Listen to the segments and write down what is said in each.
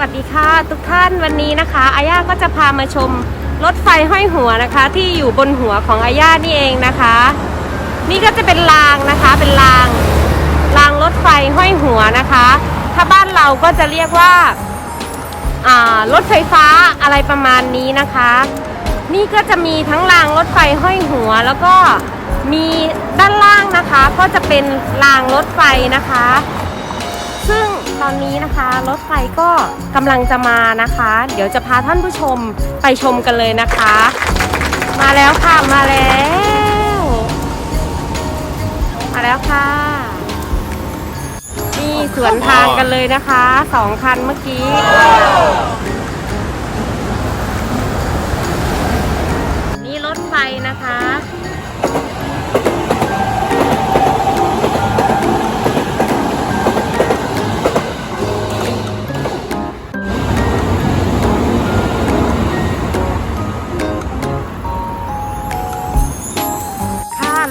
สวัสดีค่ะทุกท่านวันนี้นะคะอาย่าก็จะพามาชมรถไฟห้อยหัวนะคะ ที่อยู่บนหัวของอาย่านี่เองนะคะ นี่ก็จะเป็นรางนะคะเป็นรางรางรถไฟห้อยหัวนะคะ ถ้าบ้านเราก็จะเรียกว่ารถไฟฟ้าอะไรประมาณนี้นะคะ นี่ก็จะมีทั้งรางรถไฟห้อยหัว แล้วก็มีด้านล่างนะคะ ก็จะเป็นรางรถไฟนะคะ ซึ่งตอนนี้นะคะรถไฟก็กำลังจะมานะคะ เดี๋ยวจะพาท่านผู้ชมไปชมกันเลยนะคะ มาแล้วค่ะมาแล้ว มาแล้วค่ะนี่สวนทางกันเลยนะคะสองคันเมื่อกี้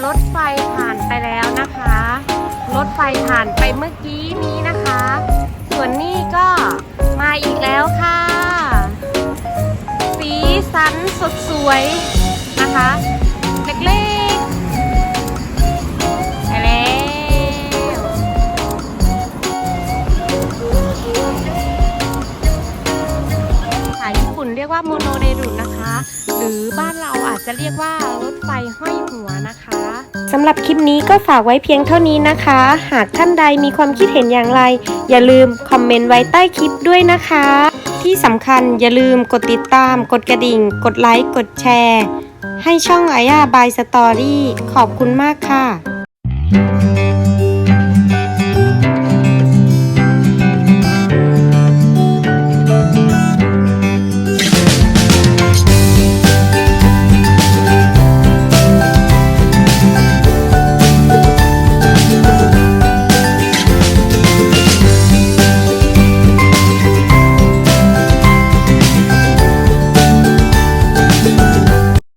รถไฟผ่านไปแล้วนะคะ รถไฟผ่านไปเมื่อกี้นี้นะคะ ส่วนนี้ก็มาอีกแล้วค่ะ สีสันสดสวยนะคะ เล็กๆไปแล้วภาษาญี่ปุ่นเรียกว่าโมโนเรรุนะคะ หรือบ้านเราอาจจะเรียกว่ารถไฟห้อยำหรับคลิปนี้ก็ฝากไว้เพียงเท่านี้นะคะ หากท่านใดมีความคิดเห็นอย่างไร อย่าลืมคอมเมนต์ไว้ใต้คลิปด้วยนะคะ ที่สำคัญอย่าลืมกดติดตาม กดกระดิ่ง กดไลค์ กดแชร์ ให้ช่องอายาบายสตอรี่ขอบคุณมากค่ะ